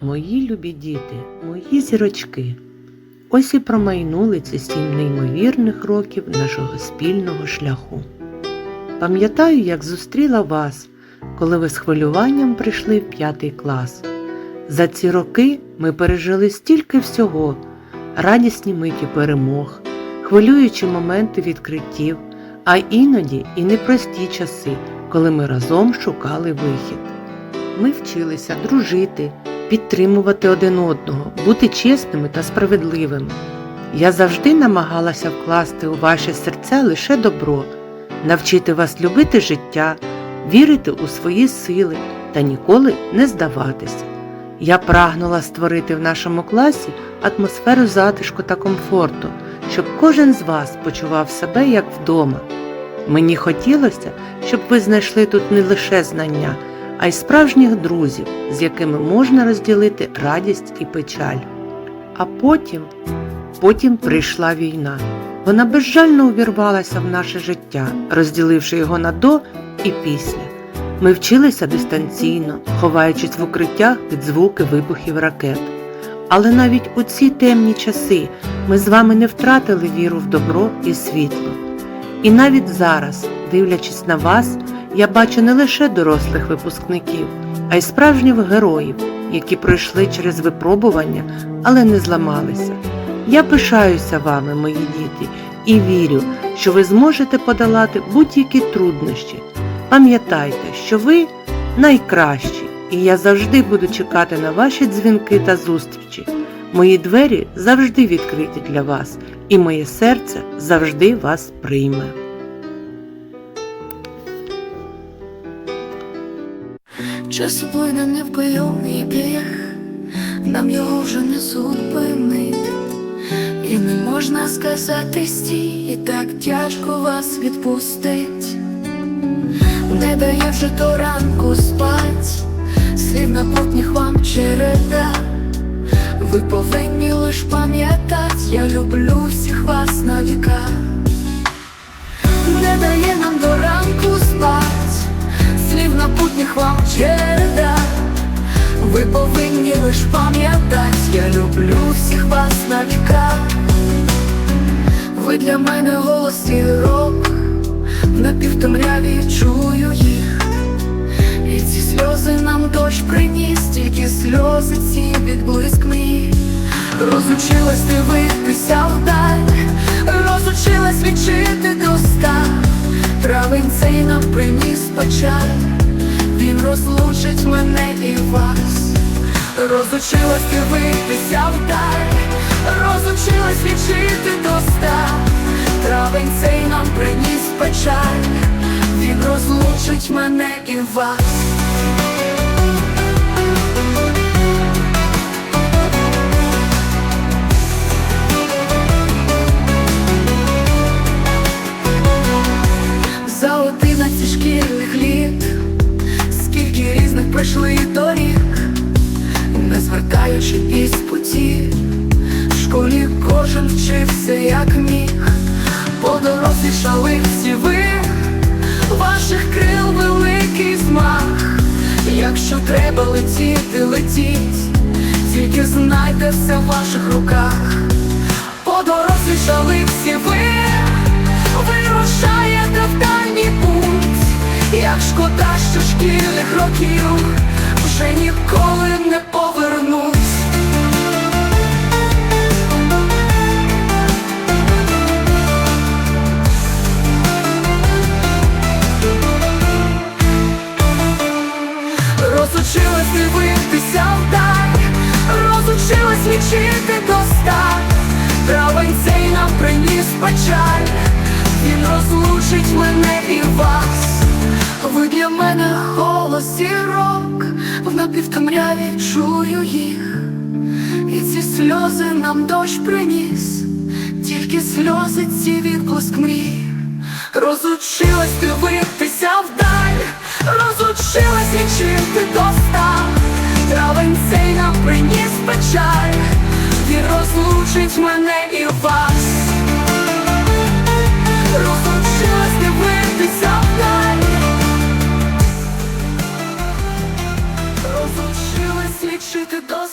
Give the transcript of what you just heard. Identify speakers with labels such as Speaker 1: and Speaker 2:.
Speaker 1: Мої любі діти, мої зірочки, ось і промайнули ці сім неймовірних років нашого спільного шляху. Пам'ятаю, як зустріла вас, коли ви з хвилюванням прийшли в п'ятий клас. За ці роки ми пережили стільки всього, радісні миті перемог, хвилюючі моменти відкриттів, а іноді і непрості часи, коли ми разом шукали вихід. Ми вчилися дружити, підтримувати один одного, бути чесними та справедливими. Я завжди намагалася вкласти у ваше серце лише добро, навчити вас любити життя, вірити у свої сили та ніколи не здаватися. Я прагнула створити в нашому класі атмосферу затишку та комфорту, щоб кожен з вас почував себе як вдома. Мені хотілося, щоб ви знайшли тут не лише знання, а й справжніх друзів, з якими можна розділити радість і печаль. А потім, потім прийшла війна. Вона безжально увірвалася в наше життя, розділивши його на до і після. Ми вчилися дистанційно, ховаючись в укриттях під звуки вибухів ракет. Але навіть у ці темні часи ми з вами не втратили віру в добро і світло. І навіть зараз, дивлячись на вас, я бачу не лише дорослих випускників, а й справжніх героїв, які пройшли через випробування, але не зламалися. Я пишаюся вами, мої діти, і вірю, що ви зможете подолати будь-які труднощі. Пам'ятайте, що ви найкращі, і я завжди буду чекати на ваші дзвінки та зустрічі. Мої двері завжди відкриті для вас, і моє серце завжди вас прийме.
Speaker 2: Час плине невпинний біг, нам його вже не зупинити, і не можна сказати стій, і так тяжко вас відпустить, не дає вже до ранку спать, слів напутніх вам череда. Ви повинні лиш пам'ятать, я люблю всіх вас Для мене голос і рок На півтемряві чую їх. І ці сльози нам дощ приніс, тільки сльози ці відблиск мій. Розучилась дивитися вдаль, розучилась відчити до ста Травень цей нам приніс печаль, він розлучить мене і вас, розучилась дивитися вдаль, розучилась відчити до ста. Травень цей нам приніс печаль, він розлучить мене і вас. Не звертаючи із путі, в школі кожен вчився, як міг, подорослішали всі ви, ваших крил великий змах, якщо треба летіти, летіть, тільки знайте все в ваших руках, подорослішали всі ви. Вирушаєте в дальній путь, як шкода, що шкільних років вже ніколи лічити до ста. Травень цей нам приніс печаль, він розлучить мене і вас. Ви для мене голос і рок, в напівтемряві чую їх, і ці сльози нам дощ приніс, тільки сльози ці відблиск мрій. Розучилась дивитися вдаль, розучилась лічити до ста. Травень цей нам приніс печаль, він розлучить мене і вас. Розучилась дивитися вдаль, розучилась лічити до